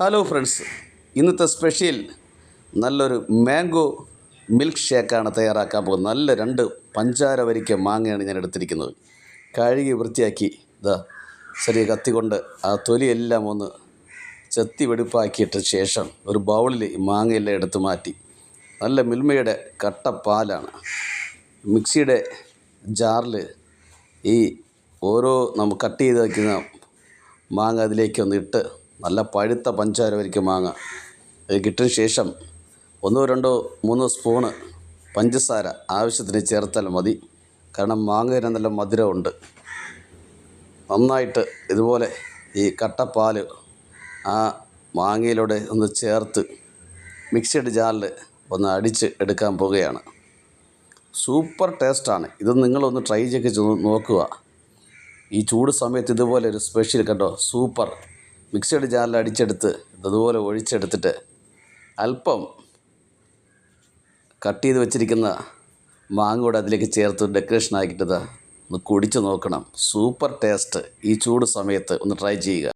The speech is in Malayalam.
ഹലോ ഫ്രണ്ട്സ് ഇന്നത്തെ സ്പെഷ്യൽ നല്ലൊരു മാംഗോ മിൽക്ക് ഷേക്കാണ് തയ്യാറാക്കാൻ പോകുന്നത്. നല്ല രണ്ട് പഞ്ചാര വരിക്ക മാങ്ങയാണ് ഞാൻ എടുത്തിരിക്കുന്നത്. കഴുകി വൃത്തിയാക്കി ഇതാ ചെറിയ കത്തി കൊണ്ട് ആ തൊലിയെല്ലാം ഒന്ന് ചെത്തി വെടുപ്പാക്കിയിട്ട ശേഷം ഒരു ബൗളിൽ മാങ്ങയെല്ലാം എടുത്ത് മാറ്റി. നല്ല മിൽമയുടെ കട്ട പാലാണ് മിക്സിയുടെ ജാറിൽ ഈ ഓരോ നമ്മൾ കട്ട് ചെയ്ത് വയ്ക്കുന്ന മാങ്ങ അതിലേക്കൊന്ന് ഇട്ട് നല്ല പഴുത്ത പഞ്ചാര വരിക്ക മാങ്ങ. അത് കിട്ടിയ ശേഷം ഒന്നോ രണ്ടോ മൂന്നോ സ്പൂണ് പഞ്ചസാര ആവശ്യത്തിന് ചേർത്താൽ മതി. കാരണം മാങ്ങയിൽ നല്ല മധുരമുണ്ട്. നന്നായിട്ട് ഇതുപോലെ ഈ കട്ടപ്പാൽ ആ മാങ്ങയിലൂടെ ഒന്ന് ചേർത്ത് മിക്സഡ് ജാറിൽ ഒന്ന് അടിച്ച് എടുക്കാൻ പോവുകയാണ്. സൂപ്പർ ടേസ്റ്റാണ് ഇത് നിങ്ങളൊന്ന് ട്രൈ ചെയ്ത് നോക്കുക. ഈ ചൂട് സമയത്ത് ഇതുപോലെ ഒരു സ്പെഷ്യൽ കണ്ടോ? സൂപ്പർ. മിക്സഡ് ജാറിൽ അടിച്ചെടുത്ത് ഇതുപോലെ ഒഴിച്ചെടുത്തിട്ട് അല്പം കട്ട് ചെയ്ത് വെച്ചിരിക്കുന്ന മാങ്ങ കൂടെ അതിലേക്ക് ചേർത്ത് ഡെക്കറേഷൻ ആക്കിയിട്ട് ഒന്ന് കുടിച്ച് നോക്കണം. സൂപ്പർ ടേസ്റ്റ് ഈ ചൂട് സമയത്ത് ഒന്ന് ട്രൈ ചെയ്യുക.